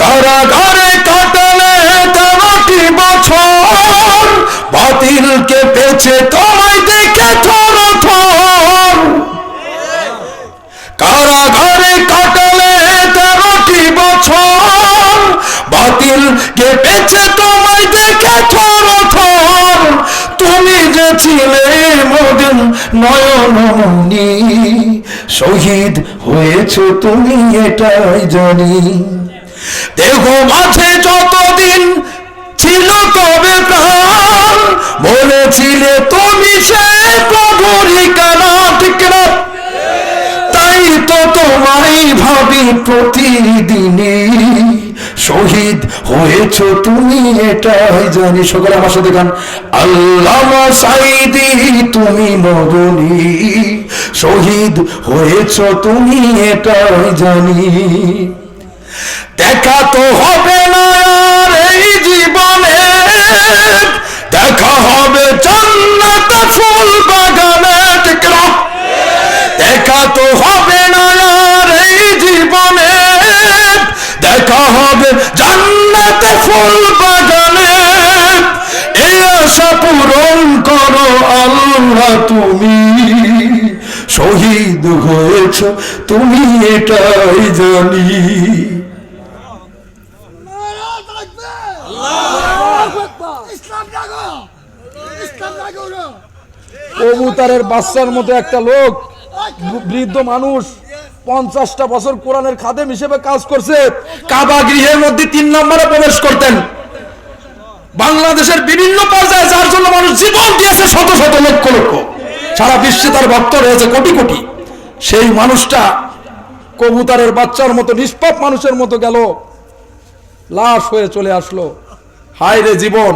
কারাগারে কাটালে তেরোটি বছর? বাতিলকে পেছে তোমায় দেখে থর কারাগারে কাটালে তেরোটি বছর? বাতিল কে পেছে তোমায় দেখে থর তুমি যে ছিলে মদিন নয়নমণি, শহীদ হয়েছ তুমি, এটাই জানি। দেহ মাঝে যতদিন ছিল তবে প্রাণ? বলেছিলে তুমি সে প্রভুরি কানা তাই তো তোমায় ভাবি প্রতিদিনে শহীদ হয়েছ তুমি এটাই জানি। সকলে আমার সাথে গান। আল্লাহ সাইদি তুমি মরণি শহীদ হয়েছ তুমি এটাই জানি। দেখা তো হবে না এই জীবনে। দেখা হবে জান্নাত ফুল বাগানে না? দেখা তো হবে না এই জীবনে। দেখা হবে জান্নাতে ফুল বাগানে। এই আশা পূরণ করো আল্লাহ তুমি। শহীদ হয়েছ, তুমি এটাই জানি নারা থাকবে আল্লাহু আকবার ইসলাম জাগো ইসলাম জাগো না কবুতারের বাচ্চার মতো একটা লোক, বৃদ্ধ মানুষ, পঞ্চাশটা বছর কোরআনের খাদেম হিসেবে কাজ করছে, কাবা গৃহের মধ্যে তিন নম্বরে প্রবেশ করতেন। বাংলাদেশের বিভিন্ন পর্যায়ে যার জন্য মানুষ জীবন দিয়েছে শত শত লক্ষ লক্ষ। সারা বিশ্বে তার ভক্ত রয়েছে কোটি কোটি। সেই মানুষটা কবুতারের বাচ্চার মতো, নিষ্পাপ মানুষের মতো গেল, লাশ হয়ে চলে আসলো। হায় রে জীবন!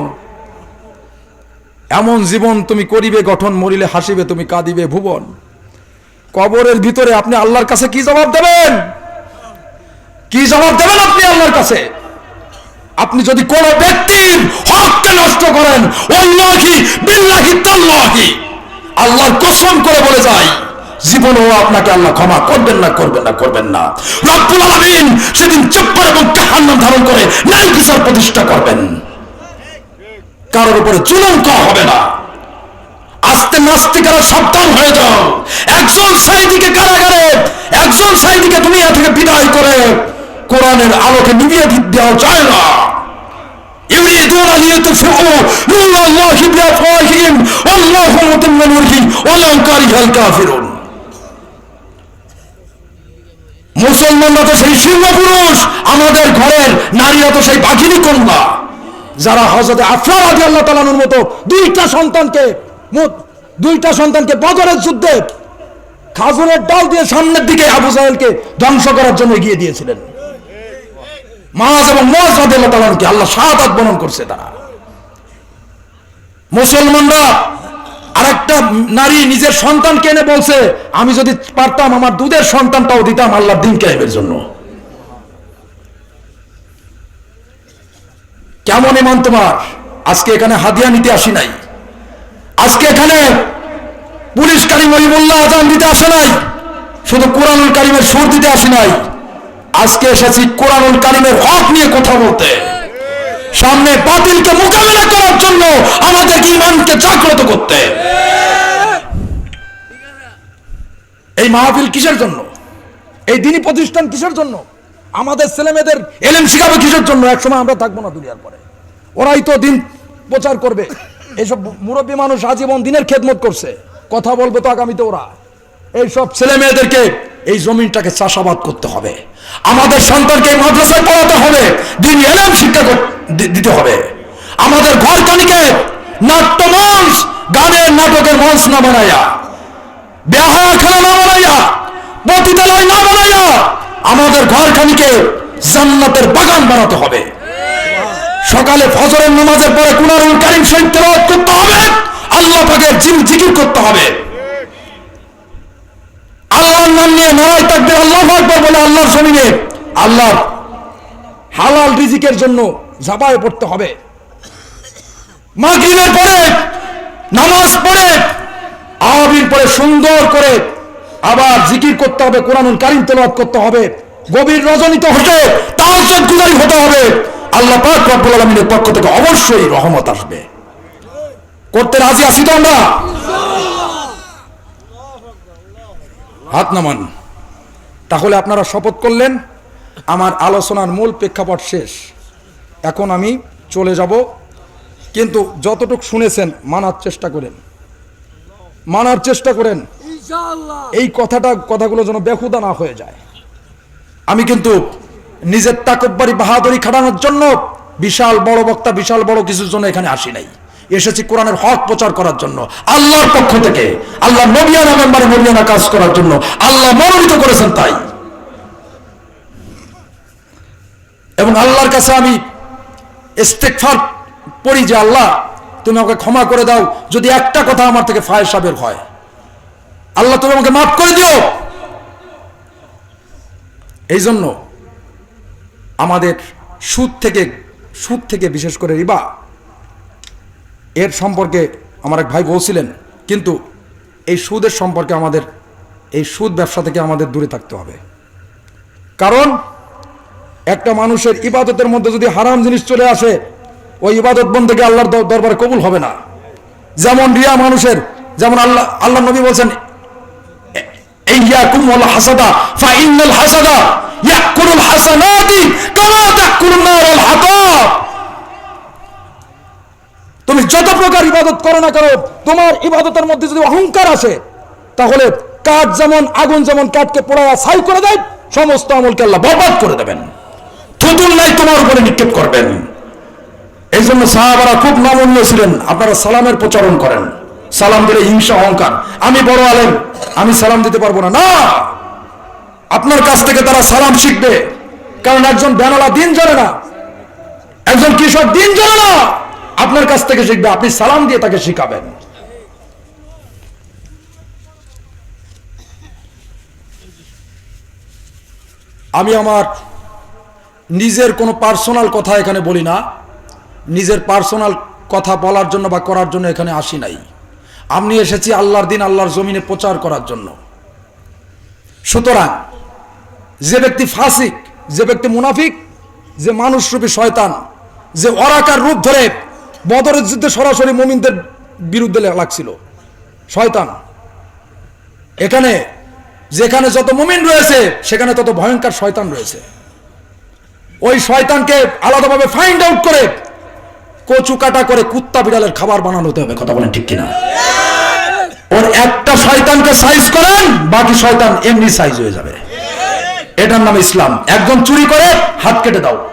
এমন জীবন তুমি করিবে, গঠন মরিলে হাসিবে, তুমি কাঁদিবে ভুবন। কবরের ভিতরে আপনি আল্লাহর কাছে কি জবাব দেবেন? কি জবাব দেবেন আপনি আল্লাহর কাছে? আপনি যদি কোন ব্যক্তির হককে নষ্ট করেন অল্লাহি আল্লাহর কসম করে বলে যায় জীবনেও আপনাকে আল্লাহ ক্ষমা করবেন না করবেন না করবেন না। রব্বুল আলামিন সেদিন চপ্পর এবং জাহান্নাম ধারণ করে ন্যায় বিচার প্রতিষ্ঠা করবেন। কারোর উপরে জুলুম করা হবে না আস্তে নাস্তিকেরা সাবধান হয়ে যাও একজন সাইদিকে কারাগারে একজন সাইদিকে দুনিয়া থেকে বিদায় করে কোরআনের আলোকে নিভিয়ে দি- দেওয়া যায় না يريدون أن يطفئوا نور الله بأفواههم والله متم نوره ولو كره الكافرون মুসলমানরা তো সেই সিংহ পুরুষ আমাদের ঘরের নারীরা তো সেই বাঘিনী কন্যা যারা হজরতে আফরার আদি আল্লাহ তালানুর মতো দুইটা সন্তানকে দুইটা সন্তানকে বদরের যুদ্ধে খাজুরের ডাল দিয়ে সামনের দিকে আবু সাহেলকে ধ্বংস করার জন্য এগিয়ে দিয়েছিলেন। মাজ এবং মজ রাদি আল্লাহ তালানকে আল্লাহ শাহাদাত বরণ করছে তারা। মুসলমানরা আরেকটা নারী নিজের সন্তানকে এনে বলছে, আমি যদি পারতাম আমার দুধের সন্তানটাও দিতাম আল্লাহ দিন কায়েমের জন্য। কেমন ইমান তোমার? আজকে এখানে হাদিয়া নিতে আসি নাই। আজকে এখানে পুলিশ কারিম ওলিমুল্লাহ আজান দিতে আসে নাই। শুধু কোরআনুল কারিমের সুর দিতে আসি নাই। আজকে এসেছি কোরআনুল কারিমের হক নিয়ে কথা বলতে। সামনে বাতিলকে মোকাবেলা করার জন্য আমাদের ইমানকে জাগ্রত করতে। এই মাহফিল কিসের জন্য? এই দিনী প্রতিষ্ঠান কিসের জন্য? আমাদের ছেলেমেয়েদের এলেম শিখাবে কিসের জন্য? একসময় আমরা থাকব না দুনিয়ার পরে। ওরাই তো দিন প্রচার করবে। এইসব মুরব্বী মানুষ আজীবন দিনের খেদমত করছে। কথা বলবে তো আগামীতে ওরা। এইসব ছেলে মেয়েদেরকে এই জমিনটাকে চাষাবাদ করতে হবে। আমাদের সন্তানকে মাদ্রাসায় পড়াতে হবে। দিন এলেম শিক্ষা দিতে হবে। আমাদের ঘর কানিকে নাট্য মঞ্চ গানের নাটকের মঞ্চ না বানাইয়া বেহা খেলা না বানাইয়া, পতিতালয় না বানাইয়া আমাদের ঘরখানিকে জান্নাতের বাগান বানাতে হবে। সকালে ফজরের নামাজের পরে কুনারুল কারিম শহীদ তেলাওয়াত করতে হবে, আল্লাহ পাকের জিম জিকির করতে হবে। আল্লাহর নাম নিয়ে নারায় থাকবে আল্লাহ আকবর বলে আল্লাহর জমিনে। আল্লাহ হালাল রিজিকের জন্য ঝাঁপায় পড়তে হবে। মাগরিবের পরে, নামাজ পড়ে আবির পরে সুন্দর করে আবার জিকির করতে হবে, কোরআনুল কারিম তেলাওয়াত করতে হবে, গভীর রজনীতে হতে গুলো হতে হবে। আল্লাহ পাক রব্বুল আলামিনের পক্ষ থেকে অবশ্যই রহমত আসবে। করতে রাজি আছি তো আমরা? হাত নামান। তাহলে আপনারা শপথ করলেন, আমার আলোচনার মূল প্রেক্ষাপট শেষ। এখন আমি চলে যাব, কিন্তু যতটুক শুনেছেন, মানার চেষ্টা করেন। মানার চেষ্টা করেন। এই কথাটা, কথাগুলো যেন বেহুদা না হয়ে যায়। আমি কিন্তু নিজের তাকব্বারি, বাহাদুরি খাটানোর জন্য বিশাল বড় বক্তা, বিশাল বড় কিছুর জন্য এখানে আসি নাই। এসেছি কোরআনের হক প্রচার করার জন্য, আল্লাহর পক্ষ থেকে। আল্লাহ নবিয়ানা কাজ করার জন্য, আল্লাহ মনোনীত করেছেন তাই। এবং আল্লাহর কাছে আমি ইস্তেকফার পড়ি যে, আল্লাহ, তুমি আমাকে ক্ষমা করে দাও, যদি একটা কথা আমার থেকে ফায়সা বের হয়। আল্লাহ তুমি আমাকে মাফ করে দিও। এই জন্য আমাদের সুদ থেকে সুদ থেকে বিশেষ করে রিবা, এর সম্পর্কে আমার এক ভাই বলছিলেন, কিন্তু এই সুদের সম্পর্কে আমাদের, এই সুদ ব্যবসা থেকে আমাদের দূরে থাকতে হবে। কারণ একটা মানুষের ইবাদতের মধ্যে যদি হারাম জিনিস চলে আসে, ওই ইবাদত বন্ধ থেকে আল্লাহর দর- দরবারে কবুল হবে না। যেমন রিয়া মানুষের, যেমন আল্লাহ আল্লাহ নবী বলছেন ইয়াকুম ওয়াল হাসাদা ফা ইন্নাল হাসাদা ইয়াকুলুল হাসানাতি কামা তাকুলুন নারুল হাতাব তুমি যত প্রকার ইবাদত করো না করো তোমার ইবাদতের মধ্যে যদি অহংকার আসে, তাহলে কাঠ যেমন, আগুন যেমন কাঠকে পোড়ায়া ছাই করে দেয়, সমস্ত আমলকে আল্লাহ বরবাদ করে দেবেন। থুতুল নাই তোমার উপরে নিক্ষেপ করবেন। এই জন্য সাহাবারা খুব নমনীয় ছিলেন, আপনারা সালামের প্রচারণ করেন। সালাম দিলে হিংসা, অহংকার। আমি বড় আলেম, আমি সালাম দিতে পারব না। না! আপনার কাছ থেকে তারা সালাম শিখবে। কারণ একজন বেনালা দিন জানে না। একজন কৃষক দিন জানে না। আপনার কাছ থেকে শিখবে, আপনি সালাম দিয়ে তাকে শিখাবেন। আমি আমার নিজের কোনো পার্সোনাল কথা এখানে বলি না। নিজের পার্সোনাল কথা বলার জন্য বা করার জন্য এখানে আসি নাই। আমি এসেছি আল্লাহর দিন, আল্লাহর জমিনে প্রচার করার জন্য। সুতরাং, যে ব্যক্তি ফাসিক, যে ব্যক্তি মুনাফিক, যে মানুষরূপী শয়তান, যে অরাকার রূপ ধরে বদরের যুদ্ধে সরাসরি মুমিনদের বিরুদ্ধে লাগছিল, শয়তান। এখানে, যেখানে যত মুমিন রয়েছে, সেখানে তত ভয়ঙ্কর শয়তান রয়েছে। ওই শয়তানকে আলাদাভাবে ফাইন্ড আউট করে কচু কাটা করে কুত্তা বিড়ালের খাবার বানানো হবে, কথা বলেন ঠিক কিনা? ওর একটা শয়তানকে সাইজ করেন, বাকি শয়তান এমনি সাইজ হয়ে যাবে। এটার নাম ইসলাম। একজন চুরি করে, হাত কেটে দাও।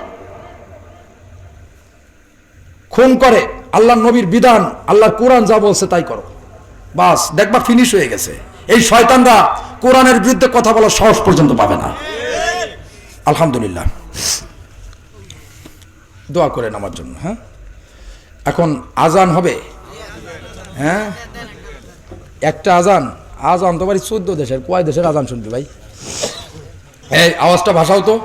খুন করে আল্লাহ নবীর বিধান আল্লাহ কোরআন যা বলছে তাই করো। বাস, দেখবা ফিনিশ হয়ে গেছে। এই শয়তানরা কোরআনের বিরুদ্ধে কথা বলার সাহস পর্যন্ত পাবে না। আলহামদুলিল্লাহ। দোয়া করেন আমার জন্য হ্যাঁ? এখন আজান হবে? হ্যাঁ? একটা আজান? আজান তো পারি চোদ্দ দেশের, কয় দেশের আজান শুনবি ভাই? এই, আওয়াজটা ভাষাও তো।